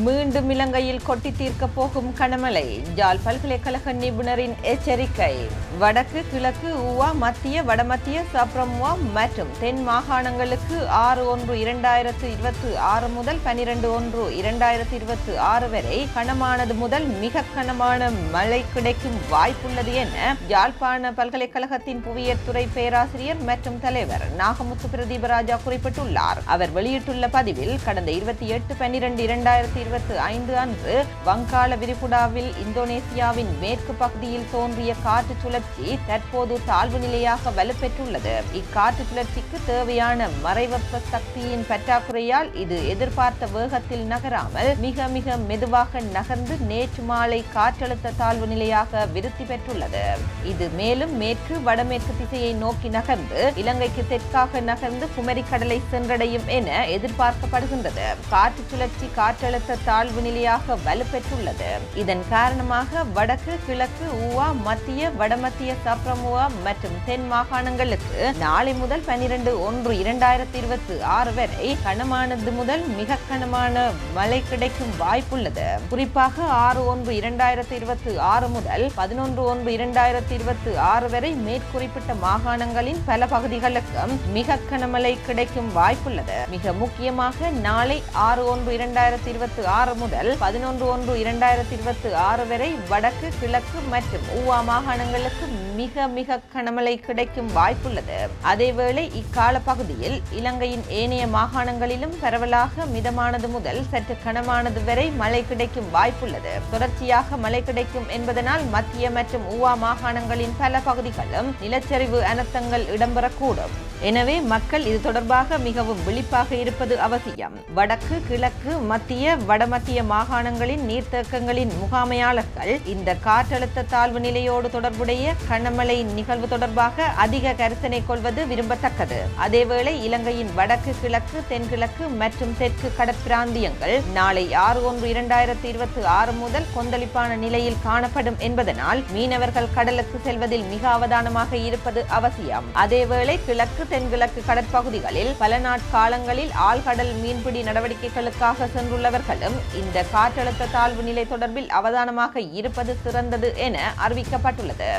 மீண்டும் இலங்கையில் கொட்டி தீர்க்க போகும் கனமழை. ஜால் பல்கலைக்கழக நிபுணரின் எச்சரிக்கை. வடக்கு கிழக்கு ஊவா மத்திய வடமத்திய சப்ரம்வா மற்றும் தென் மாகாணங்களுக்கு ஆறு ஒன்று இரண்டாயிரத்து இருபத்தி ஆறு முதல் பனிரெண்டு ஒன்று இரண்டாயிரத்து இருபத்தி ஆறு வரை கனமானது முதல் மிக கனமான மழை கிடைக்கும் வாய்ப்புள்ளது என யாழ்ப்பாண பல்கலைக்கழகத்தின் புவியியல் துறை பேராசிரியர் மற்றும் தலைவர் நாகமுத்து பிரதீபராஜா குறிப்பிட்டுள்ளார். அவர் வெளியிட்டுள்ள பதிவில் கடந்த இருபத்தி எட்டு பன்னிரண்டு இரண்டாயிரத்தி இருபத்தி ஐந்து அன்று வங்காள விரிகுடாவில் இந்தோனேசியாவின் மேற்கு பகுதியில் தோன்றிய காற்று சுழற்சி தற்போது தாழ்வு நிலையாக வலுப்பெற்றுள்ளது. இக்காற்று சுழற்சிக்கு தேவையான மறைவெப்ப சக்தியின் பற்றாக்குறையால் இது எதிர்பார்த்த வேகத்தில் நகராமல் மிக மிக மெதுவாக நகர்ந்து நேற்று மாலை காற்றழுத்த தாழ்வு நிலையாக விருத்தி பெற்றுள்ளது. இது மேலும் மேற்கு வடமேற்கு திசையை நோக்கி நகர்ந்து இலங்கைக்கு தெற்காக நகர்ந்து குமரி கடலை சென்றடையும் என எதிர்பார்க்கப்படுகின்றது. காற்று சுழற்சி காற்றழுத்த தாழ்வு நிலையாக வலுப்பெற்றுள்ளது. இதன் காரணமாக வடக்கு கிழக்கு ஊவா மத்திய வடமத்திய சப்ரமுவா மற்றும் தென் மாகாணங்களுக்கு நாளை முதல் பனிரெண்டு ஒன்று இரண்டாயிரத்தி இருபத்தி ஆறு வரை கனமானது முதல் மிக கனமான மழை கிடைக்கும் வாய்ப்புள்ளது. குறிப்பாக ஆறு ஒன்று இரண்டாயிரத்தி இருபத்தி ஆறு முதல் பதினொன்று ஒன்று இரண்டாயிரத்தி இருபத்தி ஆறு வரை மேற்குறிப்பிட்ட மாகாணங்களின் பல பகுதிகளுக்கும் மிக கனமழை கிடைக்கும் வாய்ப்புள்ளது. மிக முக்கியமாக நாளை ஆறு ஒன்று இரண்டாயிரத்தி இருபத்தி ஆறு முதல் பதினொன்று ஒன்று இரண்டாயிரத்தி இருபத்தி ஆறு வரை வடக்கு கிழக்கு மற்றும் ஊவா மாகாணங்களுக்கு மிக மிக கனமழை கிடைக்கும் வாய்ப்புள்ளது. அதேவேளை இக்கால பகுதியில் இலங்கையின் ஏனைய மாகாணங்களிலும் பரவலாக மிதமானது முதல் சற்று கனமானது வரை மழை கிடைக்கும் வாய்ப்புள்ளது. தொடர்ச்சியாக மழை கிடைக்கும் என்பதனால் மத்திய மற்றும் ஊவா மாகாணங்களின் பல பகுதிகளும் நிலச்சரிவு அனர்த்தங்கள் இடம்பெறக்கூடும். எனவே மக்கள் இது தொடர்பாக மிகவும் விழிப்பாக இருப்பது அவசியம். வடக்கு கிழக்கு மத்திய வடமத்திய மாகாணங்களின் நீர்த்தேக்கங்களின் முகாமையாளர்கள் இந்த காற்றழுத்த தாழ்வு நிலையோடு தொடர்புடைய கனமழை நிகழ்வு தொடர்பாக அதிக கரிசனை கொள்வது விரும்பத்தக்கது. அதேவேளை இலங்கையின் வடக்கு கிழக்கு தென்கிழக்கு மற்றும் தெற்கு கடற்பிராந்தியங்கள் நாளை ஆறு ஒன்று இரண்டாயிரத்தி இருபத்தி ஆறு முதல் கொந்தளிப்பான நிலையில் காணப்படும் என்பதனால் மீனவர்கள் கடலுக்கு செல்வதில் மிக அவதானமாக இருப்பது அவசியம். அதேவேளை கிழக்கு தென்கிழக்கு கடற்பகுதிகளில் பல நாட்காலங்களில் ஆழ்கடல் மீன்பிடி நடவடிக்கைகளுக்காக சென்றுள்ளவர்களும் இந்த காற்றழுத்த தாழ்வு நிலை தொடர்பில் அவதானமாக இருப்பது சிறந்தது என அறிவிக்கப்பட்டுள்ளது.